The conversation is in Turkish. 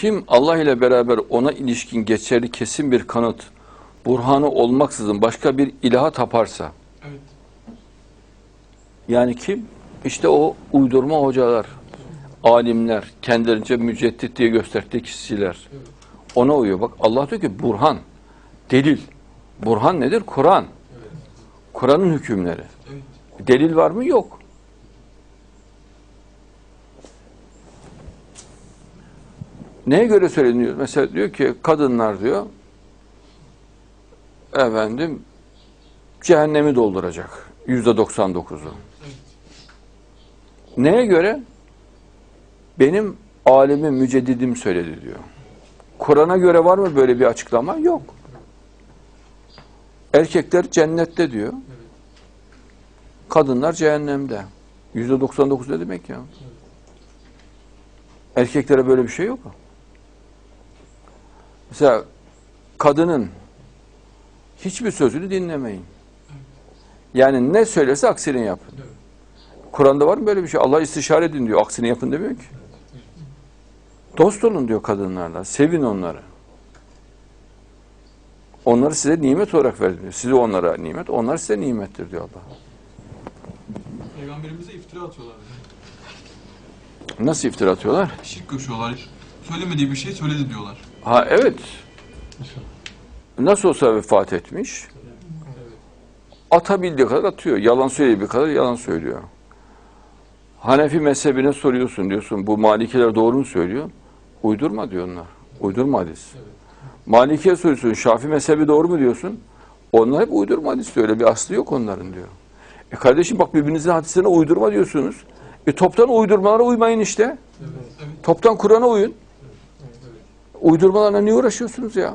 Kim Allah ile beraber ona ilişkin geçerli kesin bir kanıt, burhanı olmaksızın başka bir ilaha taparsa, Evet. yani kim? İşte o uydurma hocalar, alimler, kendilerince müceddit diye gösterdiği kişiler. Evet. Ona uyuyor. Bak Allah diyor ki burhan, delil. Burhan nedir? Kur'an. Evet. Kur'an'ın hükümleri. Evet. Delil var mı? Yok. Neye göre söyleniyor? Mesela diyor ki kadınlar diyor efendim cehennemi dolduracak. Yüzde 99'u. Evet. Neye göre? Benim alimim, müceddidim söyledi diyor. Kur'an'a göre var mı böyle bir açıklama? Yok. Erkekler cennette diyor. Kadınlar cehennemde. Yüzde 99 ne demek ya? Erkeklere böyle bir şey yok. Mesela kadının hiçbir sözünü dinlemeyin. Yani ne söylerse aksini yapın. Kur'an'da var mı böyle bir şey? Allah istişare edin diyor. Aksini yapın demiyor ki. Dost olun diyor kadınlarla. Sevin onları. Onları size nimet olarak verdim diyor. Size onlara nimet, onlar size nimettir diyor Allah. Peygamberimize iftira atıyorlar. Nasıl iftira atıyorlar? Şirk koşuyorlar. Söylemediği bir şey söyledi diyorlar. Ha evet. Nasıl olsa vefat etmiş. Atabildiği kadar atıyor. Yalan söylediği kadar yalan söylüyor. Hanefi mezhebine soruyorsun diyorsun. Bu Malikiler doğru mu söylüyor? Uydurma diyor onlar. Uydurma hadis. Maliki'ye soruyorsun. Şafi mezhebi doğru mu diyorsun? Onlar hep uydurma hadis diyor. Öyle bir aslı yok onların diyor. E kardeşim bak birbirinizin hadislerine uydurma diyorsunuz. E toptan uydurmalara uymayın işte. Evet. Evet. Toptan Kur'an'a uyun. Evet. Uydurmalarla niye uğraşıyorsunuz ya?